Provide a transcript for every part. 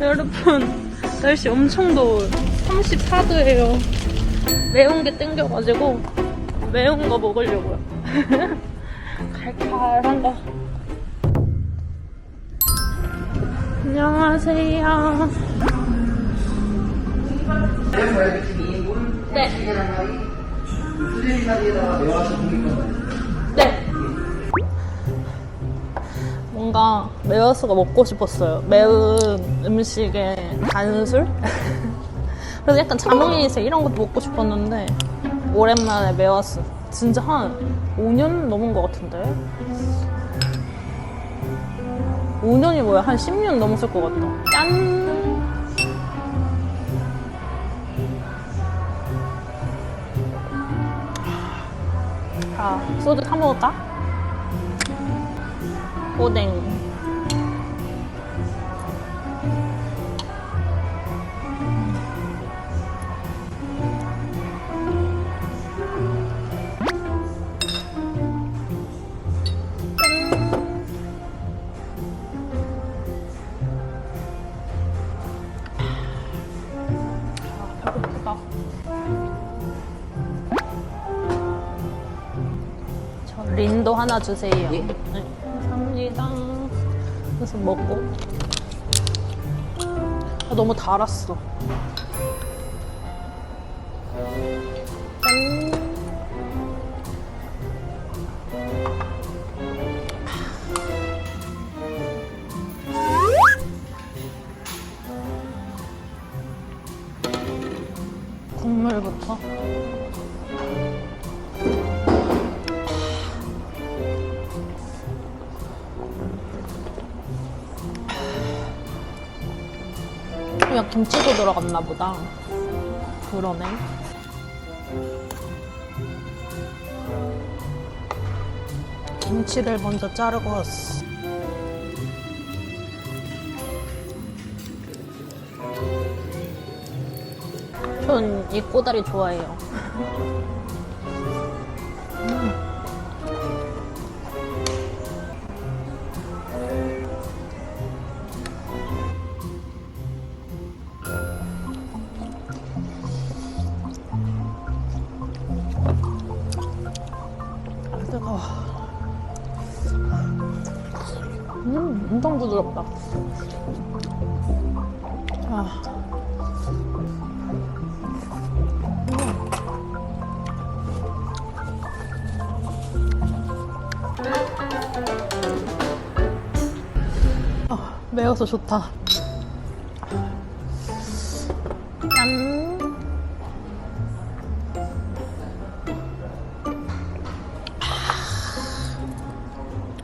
여러분 날씨 엄청 더워요 34도예요 매운 게 땡겨가지고 매운 거 먹으려고요 칼칼한 거 안녕하세요 네. 네. 뭔가 메워스가 먹고 싶었어요. 매운 음식에 단술? 그래서 약간 자몽이색 이런 것도 먹고 싶었는데 오랜만에 메워스. 진짜 한 5년 넘은 것 같은데? 5년이 뭐야? 한 10년 넘었을 것 같다. 짠! 자, 소주 타 먹을까? 오뎅. 아, 배고프다. 저 린도 하나 주세요. 네, 감사합니다. 그래서 먹고. 아, 너무 달았어. 짠. 국물부터. 그냥 김치도 들어갔나 보다. 그러네. 김치를 먼저 자르고 왔어. 전 이 꼬다리 좋아해요. 아, 부드럽다. 아. 아, 매워서 좋다. 짠.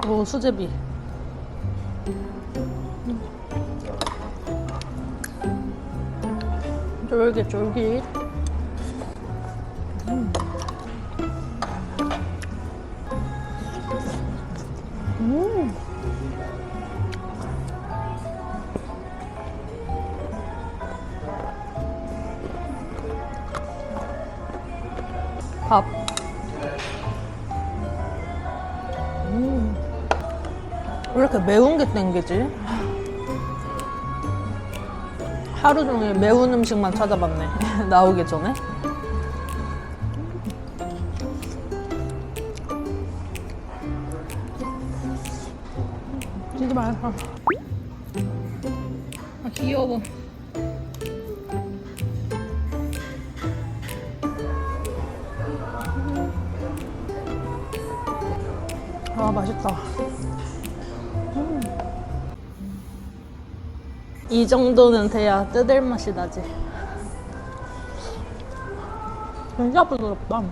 오, 수제비. 쫄깃, 쫄깃. 음. 음. 밥. 음. 왜 이렇게 매운 게 땡기지? 하루 종일 매운 음식만 찾아봤네. 나오기 전에. 진짜 맛있어. 아, 귀여워. 아, 맛있다. 이 정도는 돼야 뜯을 맛이 나지. 진짜 부드럽다.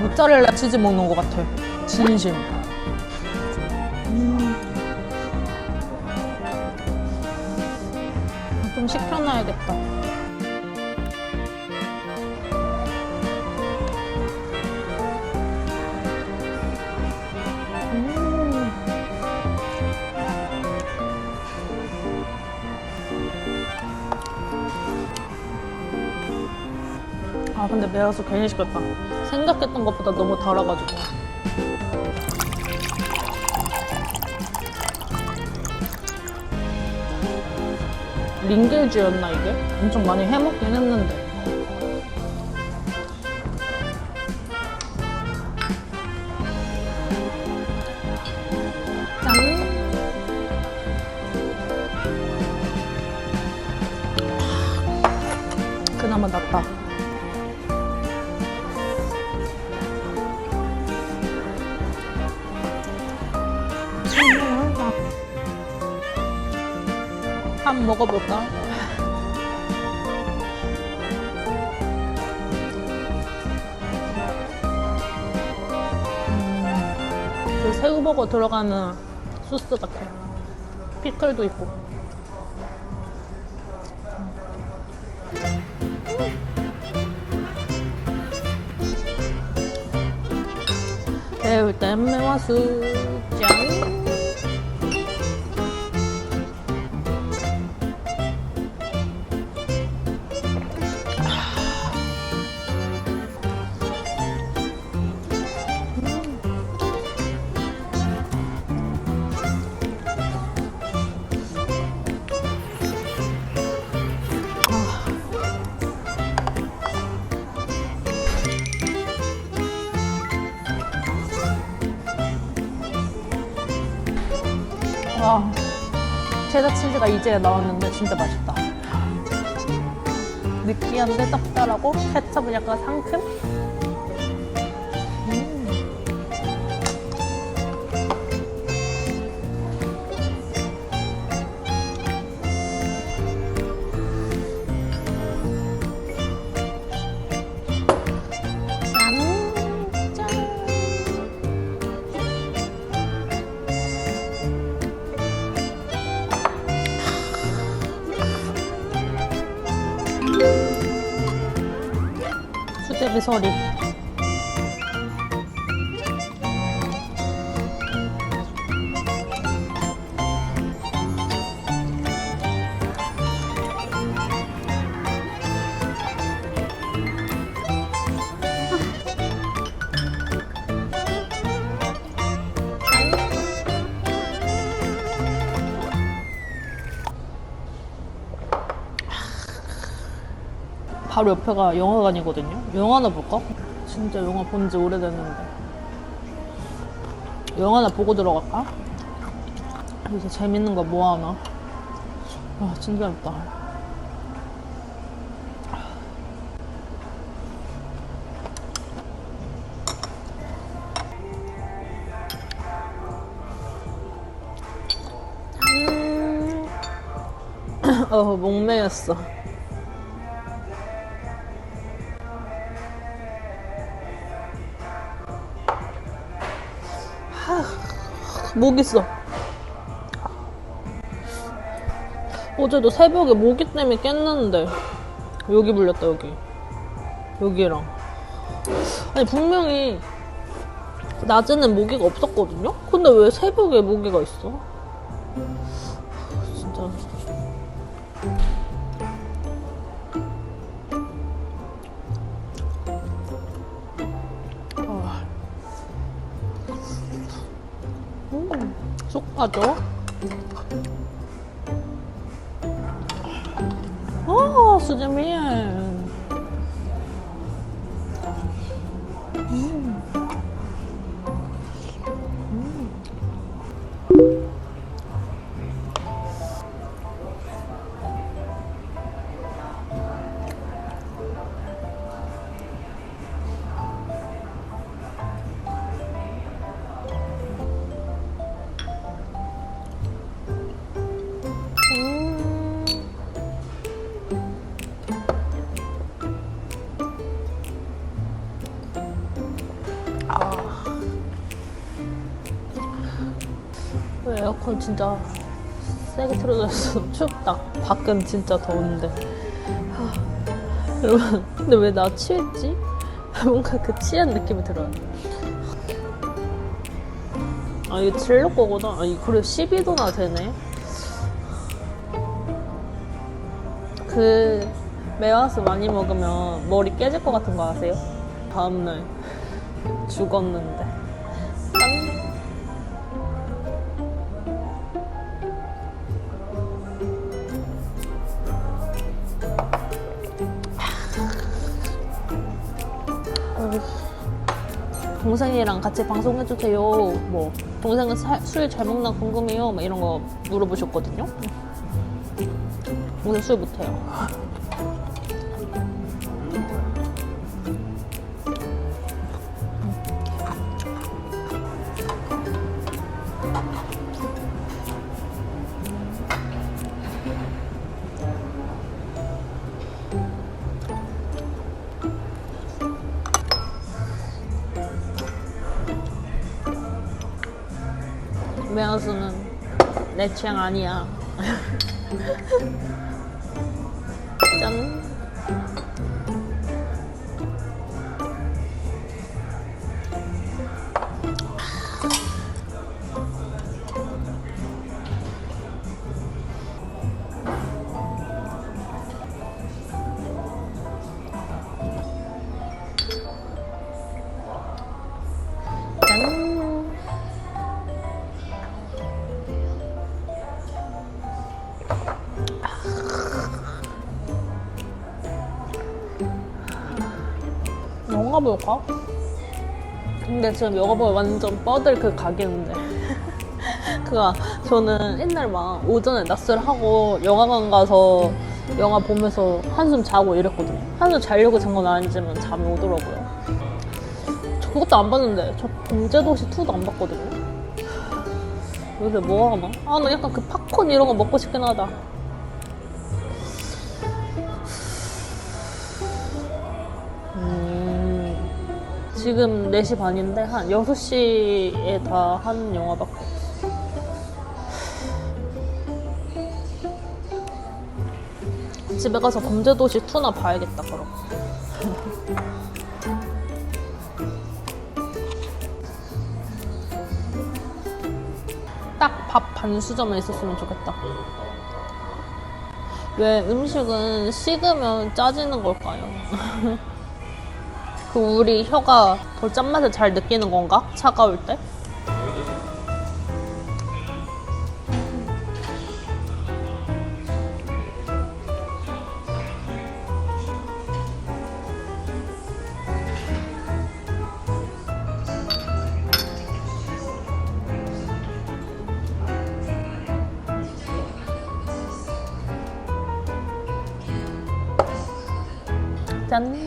모짜렐라 치즈 먹는 것 같아요 진심. 음. 좀 식혀놔야겠다. 음. 아 근데 매워서 괜히 시켰다. 생각했던 것보다 너무 달아가지고. 링겔즈였나 이게? 엄청 많이 해먹긴 했는데. 한번 먹어볼까? 음, 그 새우버거 들어가는 소스 같아. 피클도 있고. 매울 땐 매워수 짠. 체다 치즈가 이제 나왔는데 진짜 맛있다. 느끼한데 짭짤하고 케첩은 약간 상큼? 수제 바로 옆에가 영화관이거든요. 영화나 볼까? 진짜 영화 본 지 오래됐는데. 영화나 보고 들어갈까? 요새 재밌는 거 뭐 하나? 아, 진짜 맵다. 음. 어, 목매였어. 목 있어. 어제도 새벽에 모기 때문에 깼는데 여기 물렸다 여기 여기랑 아니 분명히 낮에는 모기가 없었거든요? 근데 왜 새벽에 모기가 있어? 쏙 빠져. 아, 수제미. 에어컨 진짜 세게 틀어져 있어. 춥다. 밖은 진짜 더운데. 하, 여러분 근데 왜 나 취했지? 뭔가 그 취한 느낌이 들어요. 아 이거 젤로 거구나. 아 그래 12도나 되네. 그 메와스 많이 먹으면 머리 깨질 것 같은 거 아세요? 다음날 죽었는데 동생이랑 같이 방송해주세요. 뭐 동생은 술 잘 먹나 궁금해요. 막 이런 거 물어보셨거든요. 오늘 술 못해요. 메어스는 내 취향 아니야. 영화 볼까? 근데 지금 영화 보면 완전 뻗을 그 가게인데. 그가 저는 옛날 막 오전에 낮술 하고 영화관 가서 영화 보면서 한숨 자고 이랬거든요. 한숨 자려고 잔 건 아니지만 잠이 오더라고요. 저 그것도 안 봤는데 저 범죄도시 2도 안 봤거든요. 요새 뭐 하나? 아 나 약간 그 팝콘 이런 거 먹고 싶긴 하다 지금 4시 반인데 한 6시에 다한 영화밖에. 집에 가서 범죄도시 2나 봐야겠다 그럼. 딱 밥 반 수저만 있었으면 좋겠다. 왜 음식은 식으면 짜지는 걸까요? 그 우리 혀가 더 짠맛을 잘 느끼는 건가? 차가울 때? 짠.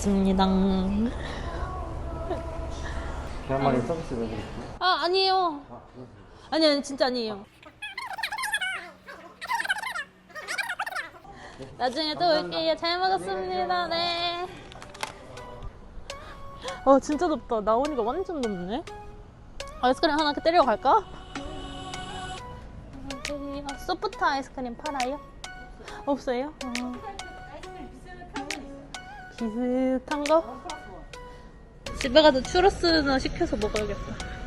먹었습니다. 계란말이 서비스 해드릴게요. 아, 아니에요. 아니, 아니, 진짜 아니에요. 나중에 또 올게요. 잘 먹었습니다. 네. 아, 진짜 덥다. 나오니까 완전 덥네. 아이스크림 하나 때려 갈까? 저기, 아, 소프트 아이스크림 팔아요? 없어요? 어. 비슷한 거? 집에 가서 추러스나 시켜서 먹어야겠다.